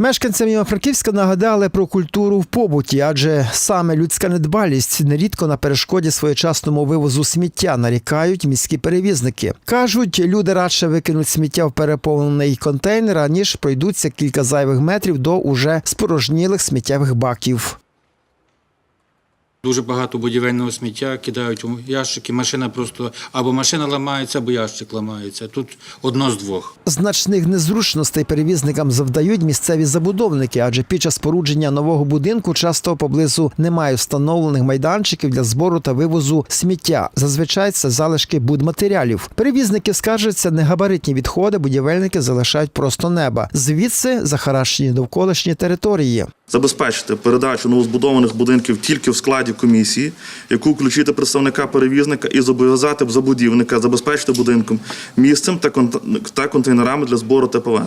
Мешканцям Івано-Франківська нагадали про культуру в побуті, адже саме людська недбалість нерідко на перешкоді своєчасному вивозу сміття нарікають міські перевізники. Кажуть, люди радше викинуть сміття в переповнений контейнер, аніж пройдуться кілька зайвих метрів до уже спорожнілих сміттєвих баків. Дуже багато будівельного сміття кидають у ящики. Машина просто або машина ламається, або ящик ламається. Тут одно з двох. Значних незручностей перевізникам завдають місцеві забудовники, адже під час спорудження нового будинку часто поблизу немає встановлених майданчиків для збору та вивозу сміття. Зазвичай це залишки будматеріалів. Перевізники скаржаться, негабаритні відходи будівельники залишають просто неба. Звідси захаращені довколишні території. Забезпечити передачу новозбудованих будинків тільки в складі комісії, яку включити представника перевізника і зобов'язати забудівника забезпечити будинком місцем та кон- та контейнерами для збору ТПВ.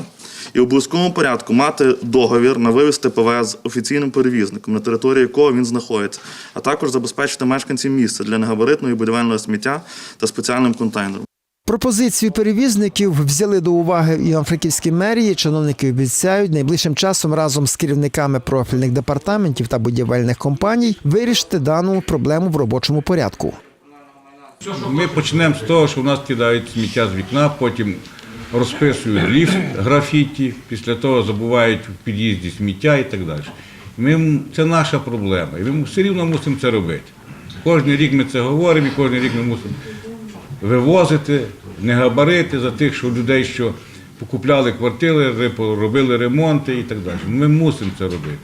І в обов'язковому порядку мати договір на вивіз ТПВ з офіційним перевізником, на території якого він знаходиться, а також забезпечити мешканців місця для негабаритного і будівельного сміття та спеціальним контейнером. Пропозицію перевізників взяли до уваги в Івано-Франківській мерії. Чиновники обіцяють найближчим часом разом з керівниками профільних департаментів та будівельних компаній вирішити дану проблему в робочому порядку. Ми почнемо з того, що в нас кидають сміття з вікна, потім розписують ліфт графіті, після того забувають в під'їзді сміття і так далі. Ми, це наша проблема, і ми все рівно мусимо це робити. Кожен рік ми це говоримо, і кожен рік ми мусимо вивозити, не габарити за тих, що людей, що покупляли квартири, ри- робили ремонти і так далі. Ми мусимо це робити.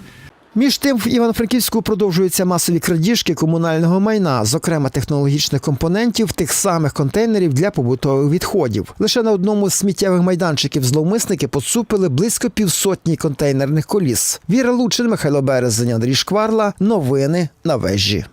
Між тим, в Івано-Франківську продовжуються масові крадіжки комунального майна, зокрема технологічних компонентів тих самих контейнерів для побутових відходів. Лише на одному з сміттєвих майданчиків зловмисники поцупили близько півсотні контейнерних коліс. Віра Лучин, Михайло Березень, Андрій Шкварла. Новини на вежі.